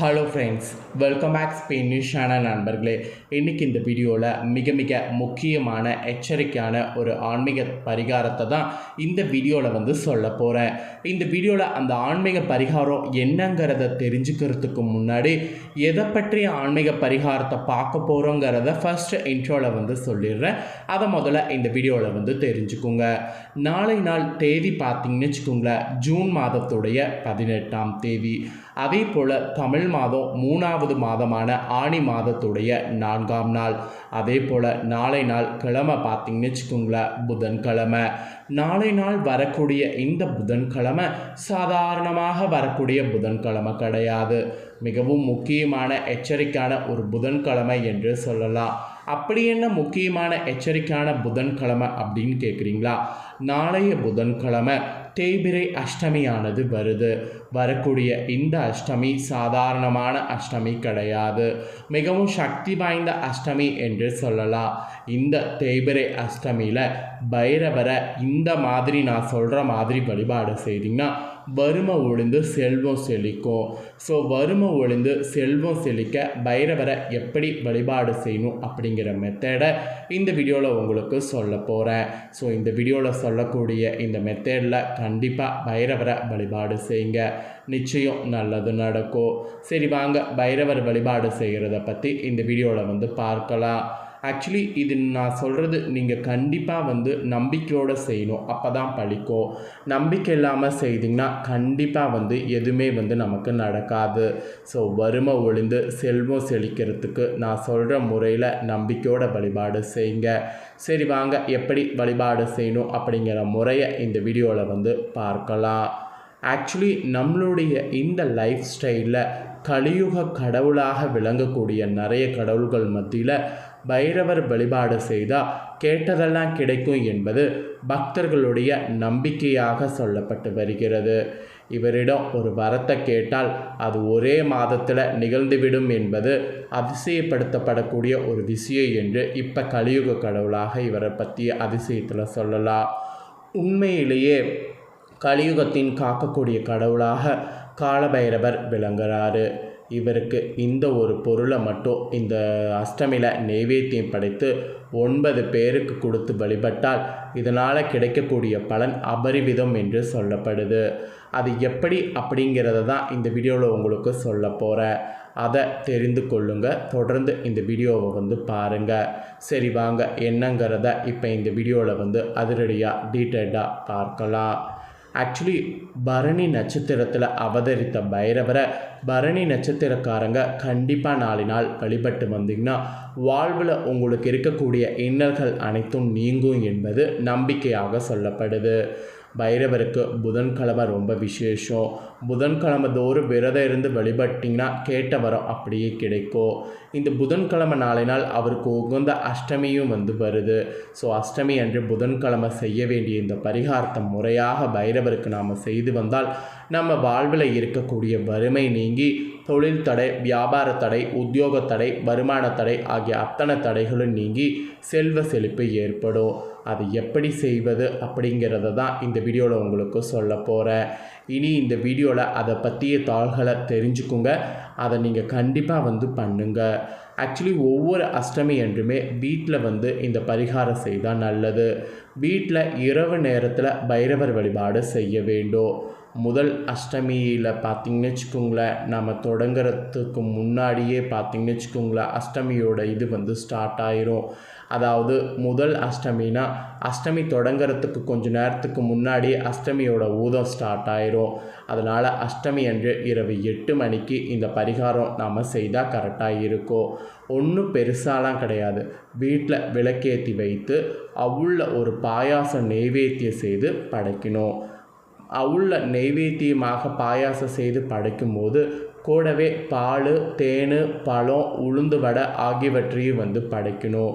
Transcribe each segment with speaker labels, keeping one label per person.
Speaker 1: Hello friends welcome back Spain news channel நண்பர்களே. இன்றைக்கி இந்த வீடியோவில் மிக மிக முக்கியமான எச்சரிக்கையான ஒரு ஆன்மீக பரிகாரத்தை தான் இந்த வீடியோவில் வந்து சொல்ல போகிறேன் இந்த வீடியோவில் அந்த ஆன்மீக பரிகாரம் என்னங்கிறத தெரிஞ்சுக்கிறதுக்கு முன்னாடி எதை பற்றிய ஆன்மீக பரிகாரத்தை பார்க்க போகிறோங்கிறத ஃபஸ்ட்டு இன்ட்ரோவில் வந்து சொல்லிடுறேன். அதை முதல்ல இந்த வீடியோவில் வந்து தெரிஞ்சுக்குங்க. நாளை நாள் தேதி பார்த்தீங்கன்னு வச்சுக்கோங்களேன் ஜூன் மாதத்துடைய பதினெட்டாம் தேதி. அதே போல் தமிழ் மாதம் மூணாவது மாதமான ஆணி மாதத்துடைய நான்காம் நாள். அதே போல் நாளை நாள் கிழமை பார்த்தீங்கன்னு வச்சுக்கோங்களேன் புதன்கிழமை. நாளை நாள் வரக்கூடிய இந்த புதன்கிழமை சாதாரணமாக வரக்கூடிய புதன்கிழமை கிடையாது. மிகவும் முக்கியமான எச்சரிக்கையான ஒரு புதன்கிழமை என்று சொல்லலாம். அப்படி என்ன முக்கியமான எச்சரிக்கையான புதன்கிழமை அப்படின்னு கேட்குறீங்களா நாளைய புதன்கிழமை தேய்பிரை அஷ்டமியானது வருது. வரக்கூடிய இந்த அஷ்டமி சாதாரணமான அஷ்டமி கிடையாது. மிகவும் சக்தி வாய்ந்த அஷ்டமி என்று சொல்லலாம். இந்த தேய்பிரை அஷ்டமியில் பைரவரை இந்த மாதிரி நான் சொல்கிற மாதிரி வழிபாடு செய்தீங்கன்னா வறுமை ஒளிந்து செல்வம் செழிக்கும் ஸோ வறுமை ஒளிந்து செல்வம் செழிக்க பைரவரை எப்படி வழிபாடு செய்யணும் அப்படிங்கிற மெத்தடை இந்த வீடியோவில் உங்களுக்கு சொல்ல போகிறேன் ஸோ இந்த வீடியோவில் சொல்லக்கூடிய இந்த மெத்தடில் கண்டிப்பாக பைரவரை வழிபாடு செய்யுங்க. நிச்சயம் நல்லது நடக்கும். சரி வாங்க பைரவர் வழிபாடு செய்கிறத பற்றி இந்த வீடியோவில் வந்து பார்க்கலாம். ஆக்சுவலி இது நான் சொல்கிறது நீங்கள் கண்டிப்பாக வந்து நம்பிக்கையோடு செய்யணும். அப்போ தான் பழிக்கும். நம்பிக்கை இல்லாமல் செய்தீங்கன்னா கண்டிப்பாக வந்து எதுவுமே வந்து நமக்கு நடக்காது. ஸோ வறுமை ஒளிந்து செல்வம் செழிக்கிறதுக்கு நான் சொல்கிற முறையில் நம்பிக்கையோட வழிபாடு செய்யுங்க. சரி வாங்க. எப்படி வழிபாடு செய்யணும் அப்படிங்கிற முறையை இந்த வீடியோவில் வந்து பார்க்கலாம். ஆக்சுவலி நம்மளுடைய இந்த லைஃப் ஸ்டைலில் கலியுக கடவுளாக விளங்கக்கூடிய நிறைய கடவுள்கள் மத்தியில் பைரவர் வழிபாடு செய்தால் கேட்டதெல்லாம் கிடைக்கும் என்பது பக்தர்களுடைய நம்பிக்கையாக சொல்லப்பட்டு வருகிறது. இவரிடம் ஒரு வரத்தை கேட்டால் அது ஒரே மாதத்தில் நிகழ்ந்துவிடும் என்பது அதிசயப்படுத்தப்படக்கூடிய ஒரு விஷயம் என்று இப்போ கலியுக கடவுளாக இவரை பற்றி அதிசயத்தில் சொல்லலாம். உண்மையிலேயே கலியுகத்தின் காக்கக்கூடிய கடவுளாக காலபைரவர் விளங்குகிறாரு இவருக்கு இந்த ஒரு பொருளை மட்டும் இந்த அஷ்டமியில் நெய்வேத்தியம் படைத்து ஒன்பது பேருக்கு கொடுத்து வழிபட்டால் இதனால் கிடைக்கக்கூடிய பலன் அபரிவிதம் என்று சொல்லப்படுது. அது எப்படி அப்படிங்கிறத தான் இந்த வீடியோவில் உங்களுக்கு சொல்ல போகிறேன் அதை தெரிந்து கொள்ளுங்க. தொடர்ந்து இந்த வீடியோவை வந்து பாருங்கள் சரி வாங்க. என்னங்கிறத இப்போ இந்த வீடியோவில் வந்து அதிரடியாக டீட்டெயில்டாக பார்க்கலாம். ஆக்சுவலி பரணி நட்சத்திரத்தில் அவதரித்த பைரவரை பரணி நட்சத்திரக்காரங்க கண்டிப்பாக நாலு நாள் வழிபட்டு வந்தீங்கன்னா வாழ்வில் உங்களுக்கு இருக்கக்கூடிய இன்னல்கள் அனைத்தும் நீங்கும் என்பது நம்பிக்கையாக சொல்லப்படுது. பைரவருக்கு புதன்கிழமை ரொம்ப விசேஷம். புதன்கிழமை தோறும் விரதம் இருந்து வழிபட்டிங்கன்னா கேட்ட வரம் அப்படியே கிடைக்கும். இந்த புதன்கிழமை நாளை நாள் அவருக்கு உகந்த அஷ்டமியும் வந்து வருது. ஸோ அஷ்டமி அன்று புதன்கிழமை செய்ய வேண்டிய இந்த பரிகாரத்தை முறையாக பைரவருக்கு நாம் செய்து வந்தால் நம்ம வாழ்வில் இருக்கக்கூடிய வறுமை நீங்கி தொழில் தடை வியாபார தடை உத்தியோக தடை வருமான தடை ஆகிய அத்தனை தடைகளும் நீங்கி செல்வ செழிப்பு ஏற்படும். அது எப்படி செய்வது அப்படிங்கிறத தான் இந்த வீடியோவில் உங்களுக்கு சொல்ல போகிறேன் இனி இந்த வீடியோவில் அதை பற்றிய தாள்களை தெரிஞ்சுக்குங்க. அதை நீங்கள் கண்டிப்பாக வந்து பண்ணுங்கள் ஆக்சுவலி ஒவ்வொரு அஷ்டமி என்றுமே வீட்டில் வந்து இந்த பரிகாரம் செய்தால் நல்லது. வீட்டில் இரவு நேரத்தில் பைரவர் வழிபாடு செய்ய வேண்டும். முதல் அஷ்டமியில் பார்த்திங்கன்னு வச்சுக்கோங்களேன் நம்ம தொடங்குறதுக்கு முன்னாடியே பார்த்திங்கன்னு வச்சுக்கோங்களேன் அஷ்டமியோட இது வந்து ஸ்டார்ட் ஆயிரும். அதாவது முதல் அஷ்டமினா அஷ்டமி தொடங்குறதுக்கு கொஞ்சம் நேரத்துக்கு முன்னாடி அஷ்டமியோட ஊதம் ஸ்டார்ட் ஆயிரும். அதனால் அஷ்டமி அன்று இரவு எட்டு மணிக்கு இந்த பரிகாரம் நாம் செய்தால் கரெக்டாக இருக்கும் ஒன்றும் பெருசாலாம் கிடையாது. வீட்டில் விளக்கேற்றி வைத்து அவுள்ள ஒரு பாயாசம் நெய்வேத்தியம் செய்து படைக்கணும். உள்ள நெய்வேத்தியமாக பாயாசம் செய்து படைக்கும்போது கூடவே பால் தேன் பழம் உளுந்து வடை ஆகியவற்றையும் வந்து படைக்கணும்.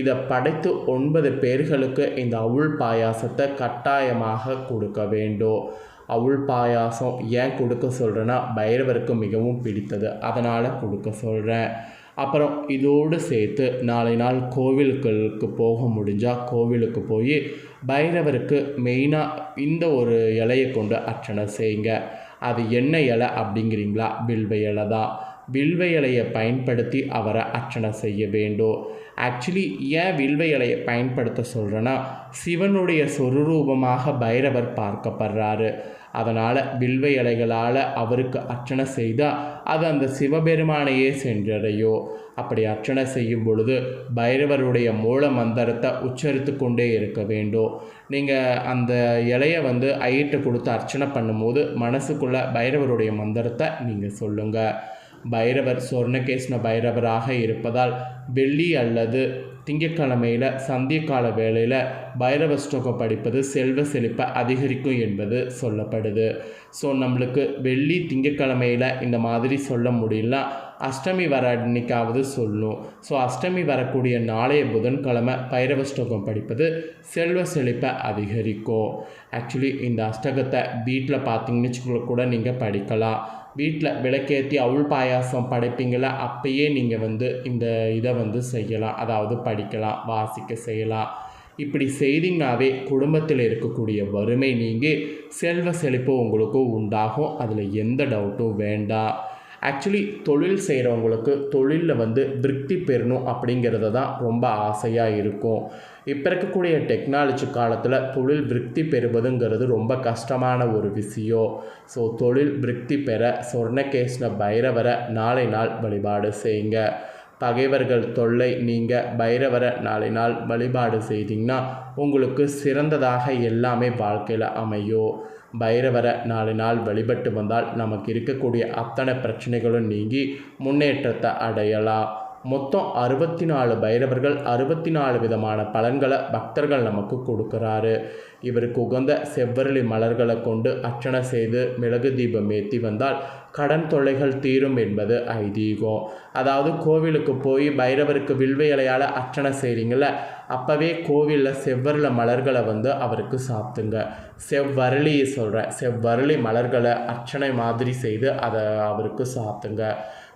Speaker 1: இதை படைத்து ஒன்பது பேர்களுக்கு இந்த அவுள் பாயாசத்தை கட்டாயமாக கொடுக்க வேண்டும். அவுள் பாயாசம் ஏன் கொடுக்க சொல்கிறேன்னா பைரவருக்கு மிகவும் பிடித்தது. அதனால் கொடுக்க சொல்கிறேன் அப்புறம் இதோடு சேர்த்து நாளை நாள் கோவிலுக்களுக்கு போக முடிஞ்சால் கோவிலுக்கு போய் பைரவருக்கு மெயினாக இந்த ஒரு இலையை கொண்டு அர்ச்சனை செய்யுங்க. அது என்ன இலை அப்படிங்கிறீங்களா? வில்வ இலை தான். வில்வ இலையை பயன்படுத்தி அவரை அர்ச்சனை செய்ய வேண்டும். ஆக்சுவலி ஏன் வில்வ இலையை பயன்படுத்த சொல்கிறேன்னா சிவனுடைய சொருரூபமாக பைரவர் பார்க்கப்படுறாரு. அதனால் வில்வ இலைகளால் அவருக்கு அர்ச்சனை செய்தால் அது அந்த சிவபெருமானையே சென்றடையோ? அப்படி அர்ச்சனை செய்யும் பொழுது பைரவருடைய மூல மந்திரத்தை உச்சரித்து கொண்டே இருக்க வேண்டும் நீங்கள் அந்த இலையை வந்து ஐயிட்ட கொடுத்து அர்ச்சனை பண்ணும்போது மனசுக்குள்ளே பைரவருடைய மந்திரத்தை நீங்கள் சொல்லுங்கள் பைரவர் சொர்ணகேஷ்ண பைரவராக இருப்பதால் வெள்ளி அல்லது திங்கட்கிழமையில் சந்தியக்கால வேளையில் பைரவ ஸ்டோகம் படிப்பது செல்வ செழிப்பை அதிகரிக்கும் என்பது சொல்லப்படுது. ஸோ நம்மளுக்கு வெள்ளி திங்கட்கிழமையில் இந்த மாதிரி சொல்ல முடியல அஷ்டமி வர அன்னைக்காவது சொல்லும். ஸோ அஷ்டமி வரக்கூடிய நாளைய புதன்கிழமை பைரவ ஸ்டோகம் படிப்பது செல்வ செழிப்பை அதிகரிக்கும். ஆக்சுவலி இந்த அஷ்டகத்தை வீட்டில் பார்த்தீங்கன்னு கூட நீங்கள் படிக்கலாம். வீட்டில் விளக்கேற்றி அவுள் பாயாசம் படைப்பீங்கள? அப்பயே நீங்கள் வந்து இந்த இதை வந்து செய்யலாம். அதாவது படிக்கலாம் வாசிக்க செய்யலாம். இப்படி செய்தீங்கனாவே குடும்பத்தில் இருக்கக்கூடிய வறுமை நீங்கி செல்வ செழிப்பு உங்களுக்கு உண்டாகும். அதில் எந்த டவுட்டும் வேண்டாம். ஆக்சுவலி தொழில் செய்கிறவங்களுக்கு தொழிலில் வந்து திருப்தி பெறணும் அப்படிங்கிறது தான் ரொம்ப ஆசையாக இருக்கும். இப்போ இருக்கக்கூடிய டெக்னாலஜி காலத்தில் தொழில் விருத்தி பெறுவதுங்கிறது ரொம்ப கஷ்டமான ஒரு விஷயம். ஸோ தொழில் விருத்தி பெற சொர்ணகேஷ்ண பைரவரை நாளை நாள் வழிபாடு செய்யுங்க. பகைவர்கள் தொல்லை நீங்கள் பைரவரை நாளை நாள் வழிபாடு செய்தீங்கன்னா உங்களுக்கு சிறந்ததாக எல்லாமே வாழ்க்கையில் அமையும் பைரவரை நாலு நாள் வழிபட்டு வந்தால் நமக்கு இருக்கக்கூடிய அத்தனை பிரச்சனைகளும் நீங்கி முன்னேற்றத்தை அடையலாம். மொத்தம் அறுபத்தி நாலு பைரவர்கள் அறுபத்தி நாலு விதமான பலன்களை பக்தர்கள் நமக்கு கொடுக்குறாரு. இவருக்கு உகந்த செவ்வரளி மலர்களை கொண்டு அர்ச்சனை செய்து மிளகு தீபம் ஏற்றி வந்தால் கடன் தொல்லைகள் தீரும் என்பது ஐதீகம். அதாவது கோவிலுக்கு போய் பைரவருக்கு வில்வ இலையால் அர்ச்சனை செய்கிறீங்கள அப்போவே கோவிலில் செவ்வரில் மலர்களை வந்து அவருக்கு சாப்பிட்டுங்க செவ்வரளியை சொல்கிறேன் செவ்வரளி மலர்களை அர்ச்சனை மாதிரி செய்து அதை அவருக்கு சாப்பிட்டுங்க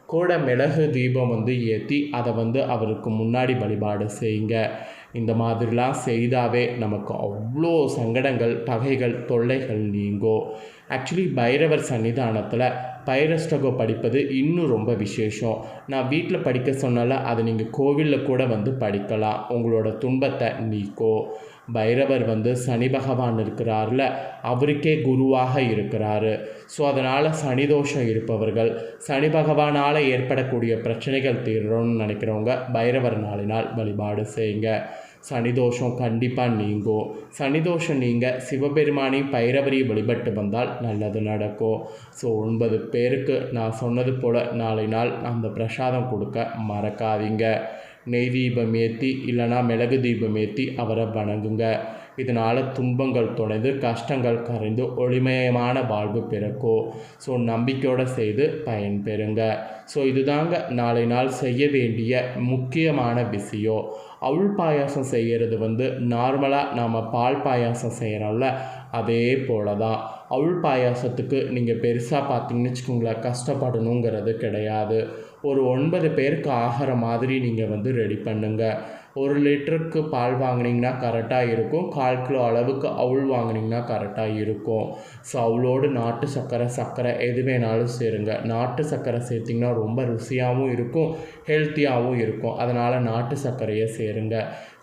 Speaker 1: கூட மிளகு தீபம் வந்து ஏற்றி அதை வந்து அவருக்கு முன்னாடி வழிபாடு செய்யுங்க. இந்த மாதிரிலாம் செய்தாவே நமக்கு அவ்வளோ சங்கடங்கள் பகைகள் தொல்லைகள் நீங்கும் ஆக்சுவலி பைரவர் சன்னிதானத்தில் பைரஸ்டகோ படிப்பது இன்னும் ரொம்ப விசேஷம். நான் வீட்டில் படிக்க சொன்னால அதை நீங்கள் கோவிலில் கூட வந்து படிக்கலாம். உங்களோட துன்பத்தை நீக்கோ. பைரவர் வந்து சனி பகவான் இருக்கிறார்ல அவருக்கே குருவாக இருக்கிறாரு. ஸோ அதனால் சனி தோஷம் இருப்பவர்கள் சனி பகவானால் ஏற்படக்கூடிய பிரச்சனைகள் தீரணும்னு நினைக்கிறவங்க பைரவர் நாளினால் வழிபாடு செய்யுங்க. சனி தோஷம் கண்டிப்பாக நீங்கும். சனி தோஷம் நீங்கள் சிவபெருமானி பைரவரி வழிபட்டு வந்தால் நல்லது நடக்கும். ஸோ ஒன்பது பேருக்கு நான் சொன்னது போல் நாளை நாள் அந்த பிரசாதம் கொடுக்க மறக்காதீங்க. நெய் தீபம் ஏற்றி இல்லைனா மிளகு தீபம் ஏற்றி அவரை வணங்குங்க. இதனால் துன்பங்கள் தொலைந்து கஷ்டங்கள் கரைந்து ஒளிமயமான வாழ்வு பிறக்கும். ஸோ நம்பிக்கையோடு செய்து பயன் பெறுங்க. ஸோ இதுதாங்க நாளை நாள் செய்ய வேண்டிய முக்கியமான விஷயம். அவுள் பாயாசம் செய்கிறது வந்து நார்மலாக நாம் பால் பாயாசம் செய்கிறோம்ல அதே போல தான் அவுள் பாயாசத்துக்கு நீங்கள் பெருசாக பார்த்தீங்கன்னு வச்சுக்கோங்களேன் கஷ்டப்படணுங்கிறது கிடையாது. ஒரு ஒன்பது பேருக்கு ஆகிற மாதிரி நீங்கள் வந்து ரெடி பண்ணுங்கள் ஒரு லிட்டருக்கு பால் வாங்கினீங்கன்னா கரெக்டாக இருக்கும். கால் கிலோ அளவுக்கு அவுள் வாங்கினீங்கன்னா கரெக்டாக இருக்கும். ஸோ அவுளோடு நாட்டு சர்க்கரை சர்க்கரை எது வேணாலும் சேருங்க. நாட்டு சர்க்கரை சேர்த்திங்கன்னா ரொம்ப ருசியாகவும் இருக்கும் ஹெல்த்தியாகவும் இருக்கும். அதனால் நாட்டு சர்க்கரையை சேருங்க.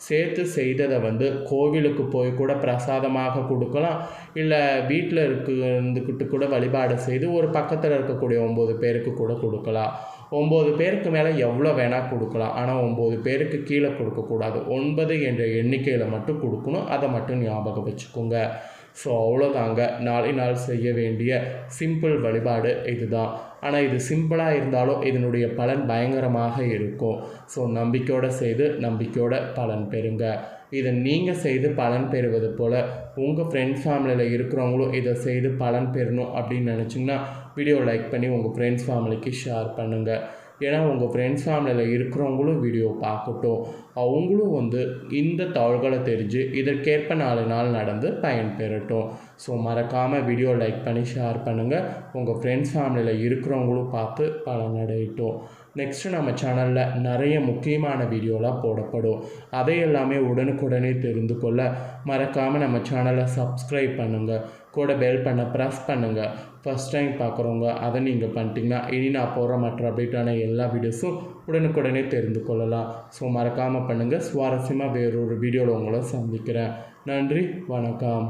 Speaker 1: சேர்த்து செய்ததை வந்து கோவிலுக்கு போய் கூட பிரசாதமாக கொடுக்கலாம். இல்லை வீட்டில் இருக்கு இருந்துக்கிட்டு கூட வழிபாடு செய்து ஒரு பக்கத்தில் இருக்கக்கூடிய ஒம்பது பேருக்கு கூட கொடுக்கலாம். ஒம்பது பேருக்கு மேலே எவ்வளோ வேணால் கொடுக்கலாம். ஆனால் ஒம்பது பேருக்கு கீழே கொடுக்கக்கூடாது ஒன்பது என்ற எண்ணிக்கையில் மட்டும் கொடுக்கணும். அதை மட்டும் ஞாபகம் வச்சுக்கோங்க. ஸோ அவ்வளோதாங்க. நாளை நாள் செய்ய வேண்டிய சிம்பிள் வழிபாடு இதுதான். ஆனால் இது சிம்பிளாக இருந்தாலும் இதனுடைய பலன் பயங்கரமாக இருக்கும். ஸோ நம்பிக்கையோடு செய்து நம்பிக்கையோட பலன் பெறுங்க. இதை நீங்கள் செய்து பலன் பெறுவது போல் உங்கள் ஃப்ரெண்ட்ஸ் ஃபேமிலியில் இருக்கிறவங்களும் இதை செய்து பலன் பெறணும் அப்படின்னு நினச்சிங்கன்னா வீடியோ லைக் பண்ணி உங்கள் ஃப்ரெண்ட்ஸ் ஃபேமிலிக்கு ஷேர் பண்ணுங்கள் ஏன்னா உங்கள் ஃப்ரெண்ட்ஸ் ஃபேமிலியில் இருக்கிறவங்களும் வீடியோ பார்க்கட்டும். அவங்களும் வந்து இந்த தகவல்களை தெரிஞ்சு இதற்கேற்ப நாலு நாள் நடந்து பயன் பெறட்டும் ஸோ மறக்காமல் வீடியோ லைக் பண்ணி ஷேர் பண்ணுங்கள் உங்கள் ஃப்ரெண்ட்ஸ் ஃபேமிலியில் இருக்கிறவங்களும் பார்த்து பலனடையட்டும். நெக்ஸ்ட்டு நம்ம சேனலில் நிறைய முக்கியமான வீடியோலாம் போடப்படும். அதை எல்லாமே உடனுக்குடனே தெரிந்து கொள்ள மறக்காமல் நம்ம சேனலை சப்ஸ்கிரைப் பண்ணுங்கள் கூட பெல் பண்ண ப்ரெஸ் பண்ணுங்கள் ஃபஸ்ட் டைம் பார்க்குறவங்க அதை நீங்கள் பண்ணிட்டீங்கன்னா இனி நான் போகிற மற்ற அப்டேட்டான எல்லா வீடியோஸும் உடனுக்குடனே தெரிந்து கொள்ளலாம். ஸோ மறக்காமல் பண்ணுங்கள் சுவாரஸ்யமாக வேறொரு வீடியோவில் உங்களை சந்திக்கிறேன். நன்றி. வணக்கம்.